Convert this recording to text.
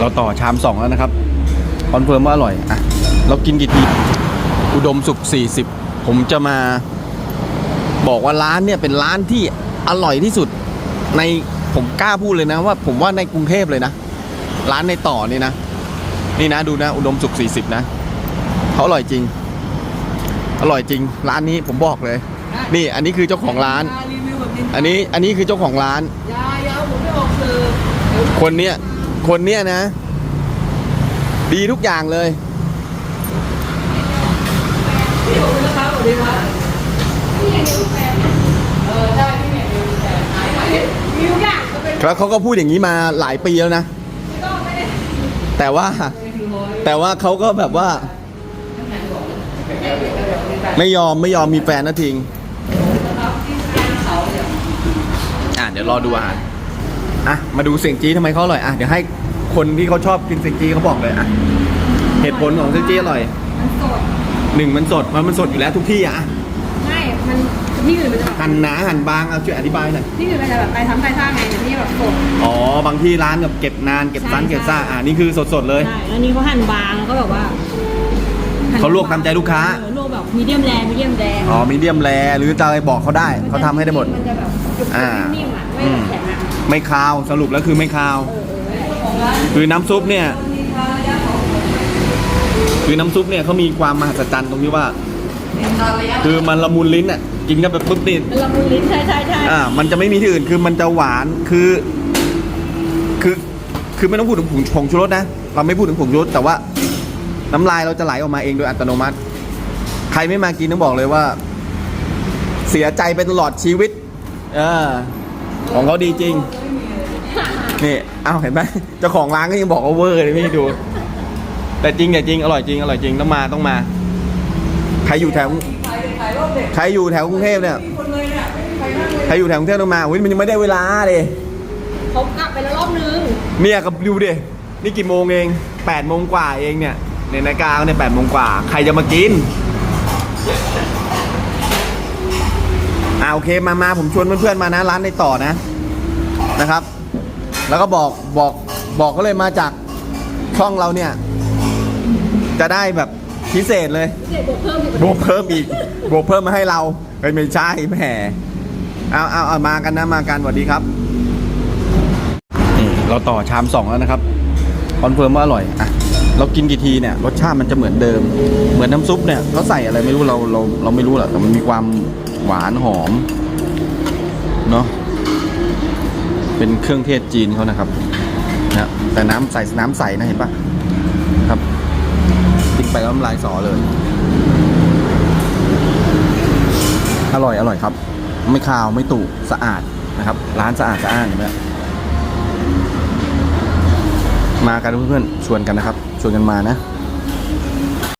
เราต่อชามสองแล้วนะครับคอนเฟิร์มว่าอร่อยอะเรากินกี่ทีอุดมสุข 40 ผมจะมาบอกว่าร้านเนี่ยเป็นร้านที่อร่อยที่สุดในผมกล้าพูดเลยนะว่า ผมว่าในกรุงเทพเลยนะ ร้านในต่อนี่นะ นี่นะดูนะ อุดมสุข 40 นะเขาอร่อยจริง อร่อยจริง ร้านนี้ผมบอกเลย นี่อันนี้คือเจ้าของร้านรีวิวแบบนี้อันนี้อันนี้คือเจ้าของร้านยายาวผมไม่ออกสื่อคนเนี้ย คนเนี้ยนะ ดีทุกอย่างเลยพี่ผมเป็นลูกค้าสวัสดีครับพี่เห็นรูปแบบเออใช่พี่เห็นรูปแบบหายไปมีทุกอย่างก็เป็นแล้วเขาก็พูดอย่างนี้มาหลายปีแล้วนะก็ไม่ได้แต่ว่าคือร้อยแต่ว่าเขาก็แบบว่า ไม่ยอมไม่ยอมมีแฟนนะทิงนะครับที่เสาเนี่ยอะเดี๋ยวรอดูอาหาร อะมาดูเสียงจี้ทำไมเขาอร่อยอะเดี๋ยวให้คนที่เขาชอบกินเสียงจี้เขาบอกเลยอะเหตุผลของเสียงจี้อร่อยมันสดหนึ่งมันสดมันมันสดอยู่แล้วทุกที่อะไม่มันที่อื่นมันจะแบบหั่นหนาหั่นบางเอาช่วยอธิบายหน่อยที่อื่นมันจะแบบไปทำไปท่าไงแต่ที่แบบสด อ๋อบางที่ร้านแบบเก็บนานเก็บซันใช่เก็บซ่าอะนี่คือสดๆเลยใช่แล้วนี่เขาหั่นบางแล้วก็แบบว่าหั่นเขาลวกตามใจลูกค้า เออลวกแบบ มีเดียมแรงมีเดียมแดงอ๋อมีเดียมแรหรือจะอะไรบอกเขาได้เขาทำให้ได้หมด มันจะแบบจุกอ่าๆนิ่มๆอะไม่แบบแข็งอะไม่คาวสรุปแล้วคือไม่คาว คือน้ำซุปเนี่ย คือน้ำซุปเนี่ยเขามีความมหัศจรรย์ตรงที่ว่า คือมันละมุนลิ้นอะกินกันแบบปุ๊บนี่มันละมุนลิ้นใช่ใช่ใช่อ่า มันจะไม่มีที่อื่นคือมันจะหวานคือ คือคือไม่ต้องพูดถึงผงผงชูรสนะ เราไม่พูดถึงผงชูรสแต่ว่า น้ำลายเราจะไหลออกมาเองโดยอัตโนมัติ ใครไม่มากินต้องบอกเลยว่า เสียใจไปตลอดชีวิตเออของเขาดีจริง นี่เอาเห็นไหมเจ้าของร้านก็ยังบอกว่าเวอร์เลยไม่ให้ดู แต่จริงแต่จริงอร่อยจริงอร่อยจริงต้องมาต้องมา ใครอยู่แถวถ่ายถ่ายรอบเด็กใครอยู่แถวกรุงเทพเนี่ยมีคนเลยเนี่ยไม่มีใครนั่งเลยใครอยู่แถวกรุงเทพต้องมาอุ้ยมันยังไม่ได้เวลาเลยเขากลับไปแล้วรอบนึงเนี่ยกับดูดินี่กี่โมงเอง8ปดโมงกว่าเองเนี่ยในนาฬิกาเนี่ยแปดโมงกว่า ใครจะมากิน อ่าโอเคมามาผมชวนเพื่อนๆมานะร้านในต่อนะนะครับ แล้วก็บอกบอกบอกเขาเลยมาจากช่องเราเนี่ย จะได้แบบพิเศษเลยบวกเพิ่มอีกบวกเพิ่มอีกบวกเพิ่มมาให้เราเฮ้ยไม่ใช่แหมเอาเอาเอามากันนะมากันสวัสดีครับนี่เราต่อชามสองแล้วนะครับคอนเฟิร์มว่าอร่อยอะ เรากินกี่ทีเนี่ยรสชาติมันจะเหมือนเดิม เหมือนน้ำซุปเนี่ยเขาใส่อะไรไม่รู้เราเราเราไม่รู้หรอกแต่มันมีความหวานหอมเนาะเป็นเครื่องเทศจีนเขานะครับนะแต่น้ำใส่น้ำใสนะเห็นปะครับกินไปแล้วน้ำลายสอเลย อร่อยอร่อยครับ ไม่คาวไม่ตุสะอาดนะครับ ร้านสะอาดสะอ้านเห็นไหม มากันเพื่อนๆชวนกันนะครับ ชวนกันมานะ